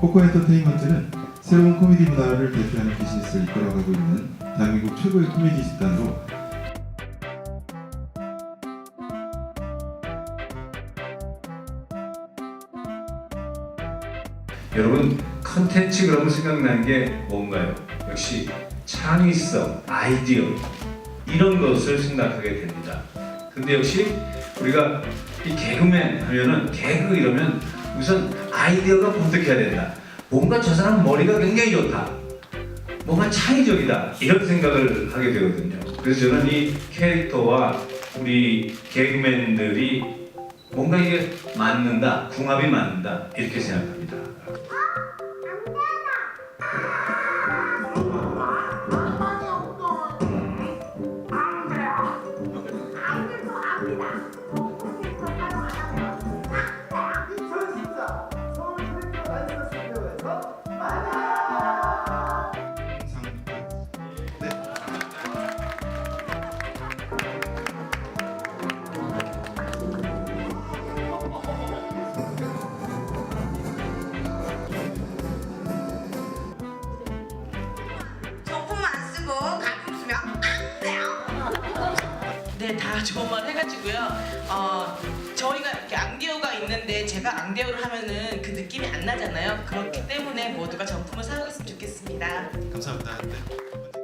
코코 엔터테인먼트는 새로운 코미디 문화를 대표하는 비즈니스를 이끌어가고 있는 대한민국 최고의 코미디 집단으로 여러분 컨텐츠 그러면 생각나는 게 뭔가요? 역시 창의성, 아이디어 이런 것을 생각하게 됩니다. 근데 역시 우리가 이 개그맨 하면은 개그 이러면 우선 아이디어가 본득해야 된다. 뭔가 저 사람 머리가 굉장히 좋다. 뭔가 창의적이다 이런 생각을 하게 되거든요. 그래서 저는 이 캐릭터와 우리 개그맨들이 뭔가 이게 맞는다, 궁합이 맞는다 이렇게 생각합니다. 안 쓰고 가품 쓰면 안 돼요. 네, 다 좋은 말 해가지고요. 어, 저희가 이렇게 앙디오가 있는데 제가 앙디오를 하면은 그 느낌이 안 나잖아요. 그렇기 때문에 모두가 정품을 사용했으면 좋겠습니다. 감사합니다. 네.